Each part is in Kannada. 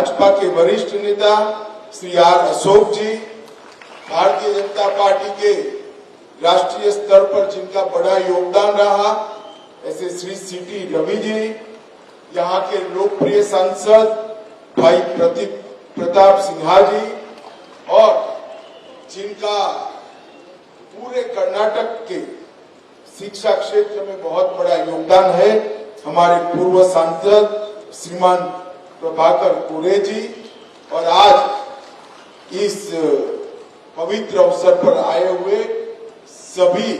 भाजपा के वरिष्ठ नेता Shri are Ashok ji, Bharatiya Janata party के राष्ट्रीय स्तर पर जिनका बड़ा योगदान रहा, ऐसे श्री सीटी रवि जी, यहाँ के लोकप्रिय सांसद भाई प्रदीप प्रताप सिन्हा जी और जिनका पूरे कर्नाटक के शिक्षा क्षेत्र में बहुत बड़ा योगदान है, हमारे पूर्व सांसद श्रीमान प्रभाकर कोरे जी और आज इस पवित्र अवसर पर आए हुए सभी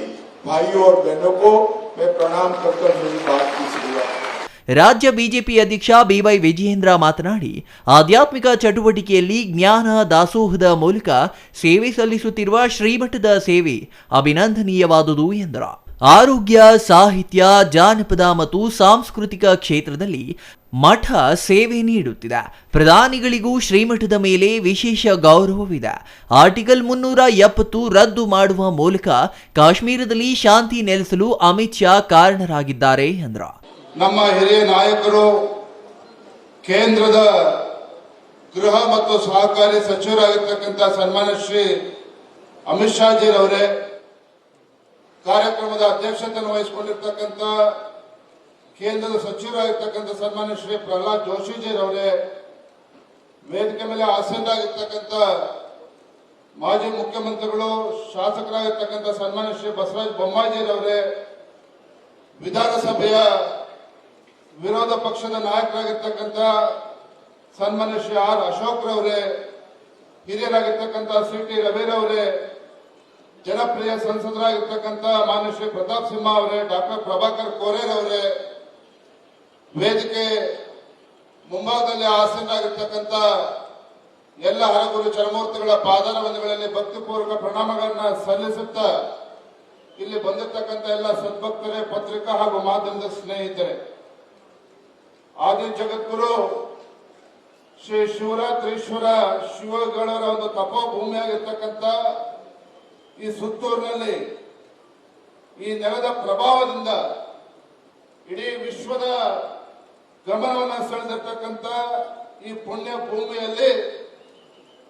भाइयों और बहनों को मैं प्रणाम करकर मेरी बात की शुरुआत ರಾಜ್ಯ ಬಿಜೆಪಿ ಅಧ್ಯಕ್ಷ ಬಿವೈ ವಿಜಯೇಂದ್ರ ಮಾತನಾಡಿ ಆಧ್ಯಾತ್ಮಿಕ ಚಟುವಟಿಕೆಯಲ್ಲಿ ಜ್ಞಾನ ದಾಸೋಹದ ಮೂಲಕ ಸೇವೆ ಸಲ್ಲಿಸುತ್ತಿರುವ ಶ್ರೀಮಠದ ಸೇವೆ ಅಭಿನಂದನೀಯವಾದುದು ಎಂದರು ಆರೋಗ್ಯ, ಸಾಹಿತ್ಯ, ಜಾನಪದ ಮತ್ತು ಸಾಂಸ್ಕೃತಿಕ ಕ್ಷೇತ್ರದಲ್ಲಿ ಮಠ ಸೇವೆ ನೀಡುತ್ತಿದೆ. ಪ್ರಧಾನಿಗಳಿಗೂ ಶ್ರೀಮಠದ ಮೇಲೆ ವಿಶೇಷ ಗೌರವವಿದೆ. ಆರ್ಟಿಕಲ್ ಮುನ್ನೂರ ಎಪ್ಪತ್ತು ರದ್ದು ಮಾಡುವ ಮೂಲಕ ಕಾಶ್ಮೀರದಲ್ಲಿ ಶಾಂತಿ ನೆಲೆಸಲು ಅಮಿತ್ ಶಾ ಕಾರಣರಾಗಿದ್ದಾರೆ, ಎಂದರು. ನಮ್ಮ ಹಿರಿಯ ನಾಯಕರು, ಕೇಂದ್ರದ ಗೃಹ ಮತ್ತು ಸಹಕಾರಿ ಸಚಿವರಾಗಿರ್ತಕ್ಕಂಥ ಸನ್ಮಾನ ಶ್ರೀ ಅಮಿತ್ ಶಾ ಜಿರವರೇ ಕಾರ್ಯಕ್ರಮದ ಅಧ್ಯಕ್ಷತೆಯನ್ನು ವಹಿಸಿಕೊಂಡಿರ್ತಕ್ಕಂಥ ಕೇಂದ್ರದ ಸಚಿವರಾಗಿರ್ತಕ್ಕಂಥ ಸನ್ಮಾನ್ಯ ಶ್ರೀ ಪ್ರಹ್ಲಾದ್ ಜೋಶಿಜಿರವರೇ, ವೇದಿಕೆ ಮೇಲೆ ಆಸೀನರಾಗಿರ್ತಕ್ಕಂಥ ಮಾಜಿ ಮುಖ್ಯಮಂತ್ರಿಗಳು, ಶಾಸಕರಾಗಿರ್ತಕ್ಕಂಥ ಸನ್ಮಾನ್ಯ ಶ್ರೀ ಬಸವರಾಜ ಬೊಮ್ಮಾಜಿರವರೇ ವಿಧಾನಸಭೆಯ ವಿರೋಧ ಪಕ್ಷದ ನಾಯಕರಾಗಿರ್ತಕ್ಕಂಥ ಸನ್ಮಾನ್ಯ ಶ್ರೀ ಆರ್ ಅಶೋಕ್ ರವರೇ ಹಿರಿಯರಾಗಿರ್ತಕ್ಕಂಥ ಸಿ ಟಿ ರವಿರವರೇ ಜನಪ್ರಿಯ ಸಂಸದರಾಗಿರ್ತಕ್ಕಂಥ ಮಾನ್ಯ ಶ್ರೀ ಪ್ರತಾಪ್ ಸಿಂಹ ಅವರೇ, ಡಾಕ್ಟರ್ ಪ್ರಭಾಕರ್ ಕೋರೇರವರೇ ವೇದಿಕೆ ಮುಂಭಾಗದಲ್ಲಿ ಆಸೀನರಾಗಿರ್ತಕ್ಕಂಥ ಎಲ್ಲ ಹರಗುರು ಚರಮೂರ್ತಿಗಳ ಪಾದಾರವಂದಗಳಲ್ಲಿ ಭಕ್ತಿಪೂರ್ವಕ ಪ್ರಣಾಮಗಳನ್ನ ಸಲ್ಲಿಸುತ್ತಾ ಇಲ್ಲಿ ಬಂದಿರತಕ್ಕಂಥ ಎಲ್ಲ ಸದ್ಭಕ್ತರೇ, ಪತ್ರಿಕಾ ಹಾಗೂ ಮಾಧ್ಯಮದ ಸ್ನೇಹಿತರೆ. ಆದಿ ಜಗದ್ಗುರು ಶ್ರೀ ಶಿವರಾತ್ರೀಶ್ವರ ಶಿವಗಳವರ ಒಂದು ತಪೋಭೂಮಿಯಾಗಿರ್ತಕ್ಕಂಥ ಈ ಸುತ್ತೂರಿನಲ್ಲಿ ಈ ನೆಲದ ಪ್ರಭಾವದಿಂದ ಇಡೀ ವಿಶ್ವದ ಗಮನವನ್ನು ಸೆಳೆದಿರ್ತಕ್ಕಂಥ ಈ ಪುಣ್ಯ ಭೂಮಿಯಲ್ಲಿ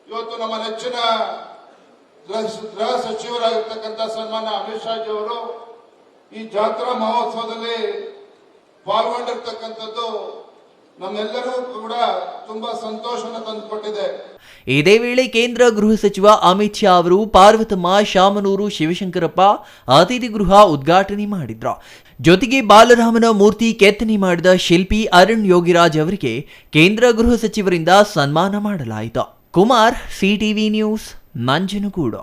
ಇವತ್ತು ನಮ್ಮ ನೆಚ್ಚಿನ ಗೃಹ ಸಚಿವರಾಗಿರ್ತಕ್ಕಂಥ ಸನ್ಮಾನ್ಯ ಅಮಿತ್ ಶಾ ಜಿ ಅವರು ಈ ಜಾತ್ರಾ ಮಹೋತ್ಸವದಲ್ಲಿ ಪಾಲ್ಗೊಂಡಿರ್ತಕ್ಕಂಥದ್ದು ಇದೇ ವೇಳೆ ಕೇಂದ್ರ ಗೃಹ ಸಚಿವ ಅಮಿತ್ ಶಾ ಅವರು ಪಾರ್ವತಮ್ಮ, ಶಾಮನೂರು, ಶಿವಶಂಕರಪ್ಪ ಅತಿಥಿ ಗೃಹ ಉದ್ಘಾಟನೆ ಮಾಡಿದ್ರು. ಜೊತೆಗೆ ಬಾಲರಾಮನ ಮೂರ್ತಿ ಕೆತ್ತನೆ ಮಾಡಿದ ಶಿಲ್ಪಿ ಅರುಣ್ ಯೋಗಿರಾಜ್ ಅವರಿಗೆ ಕೇಂದ್ರ ಗೃಹ ಸಚಿವರಿಂದ ಸನ್ಮಾನ ಮಾಡಲಾಯಿತು. Kumar, CTV news Nanjangud